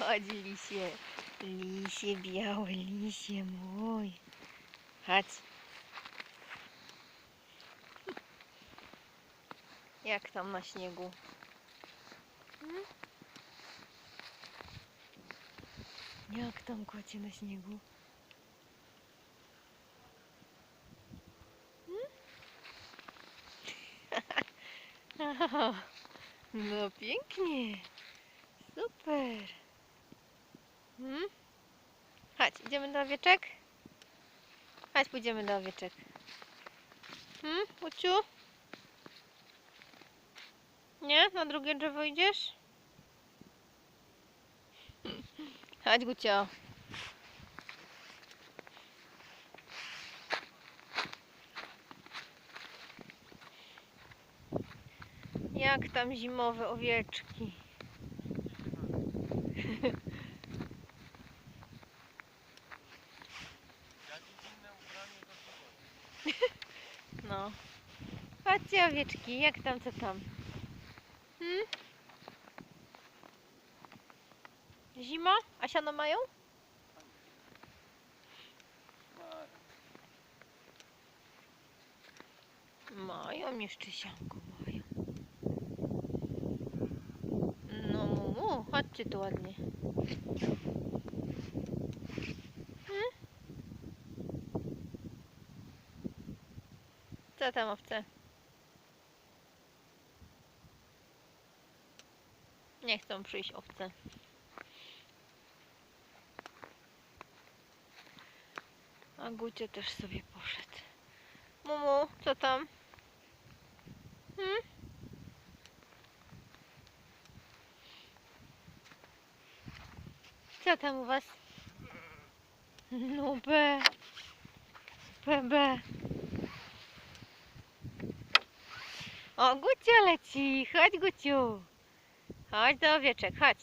Chodź, lisie. Lisie, białe lisie mój. Chodź. Jak tam na śniegu? Hmm? Jak tam kocie na śniegu? Hmm? No pięknie. Super. Hmm? Chodź, idziemy do owieczek? Chodź, pójdziemy do owieczek. Hmm, Uciu? Nie? Na drugie drzewo idziesz? Chodź, Gucio. Jak tam zimowe owieczki? No. Chodźcie owieczki, jak tam, co tam? Hmm? Zima? A siano mają? Mają jeszcze sianko, mają. No mumu, chodźcie tu ładnie. Hmm? Co tam owce? Nie chcą przyjść owce. A Gucio też sobie poszedł. Mumu, co tam? Hmm? Co tam u was? No be. Be, be. O, Gucio leci. Chodź, Guciu. Chodź do owieczek, chodź.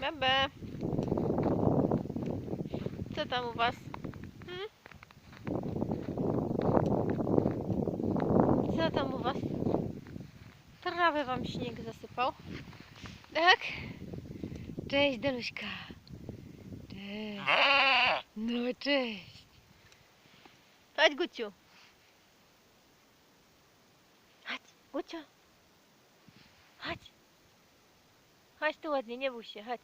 Bebe. Co tam u was? Hmm? Co tam u was? Trawę wam śnieg zasypał. Tak? Cześć, Deluśka. Cześć. No, cześć. Chodź, Guciu. Chodź, Gucio. Się, chodź.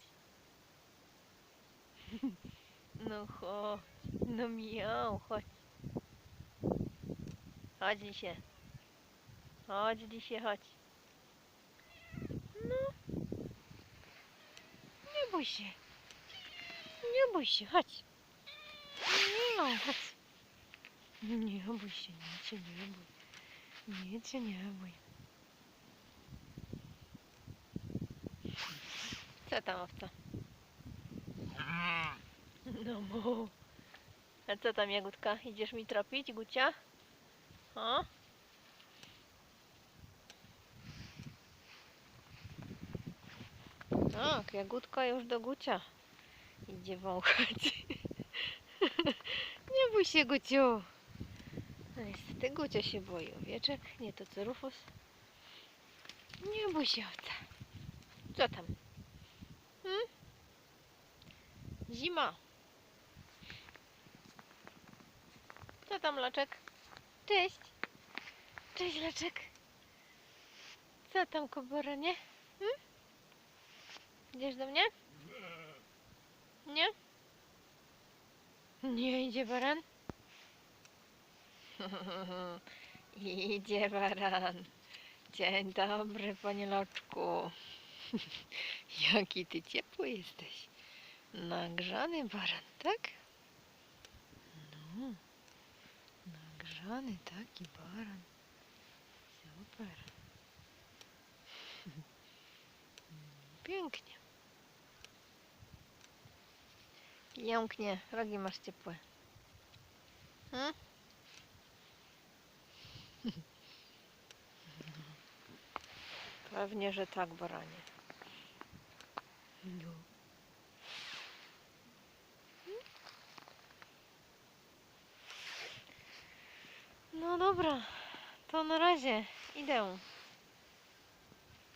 No chodź. No miał, chodź. Chodź dzisiaj. Chodź dzisiaj, chodź. No. Nie bój się. Nie bój się, chodź. No, chodź. Nie bój się, nic się nie bój. Nic się nie bój. Co tam owca? No mu. A co tam Jagódka? Idziesz mi tropić, Gucia? O? Tak, Jagódka już do Gucia idzie wąchać. Nie bój się, Guciu. No niestety Gucia się boi owieczek, nie to co Rufus. Nie bój się, owca. Co tam? Hmm? Zima. Co tam, Loczek? Cześć. Cześć, Loczek. Co tam, koboranie? Hmm? Idziesz do mnie? Nie? Nie idzie baran? idzie baran. Dzień dobry, panie Loczku. Jaki ty ciepły jesteś. Nagrzany baran, tak? No. Nagrzany taki baran. Super. Pięknie. Jąknie, rogi masz ciepłe. Hmm? Pewnie, że tak, baranie. No. No dobra, to na razie idę.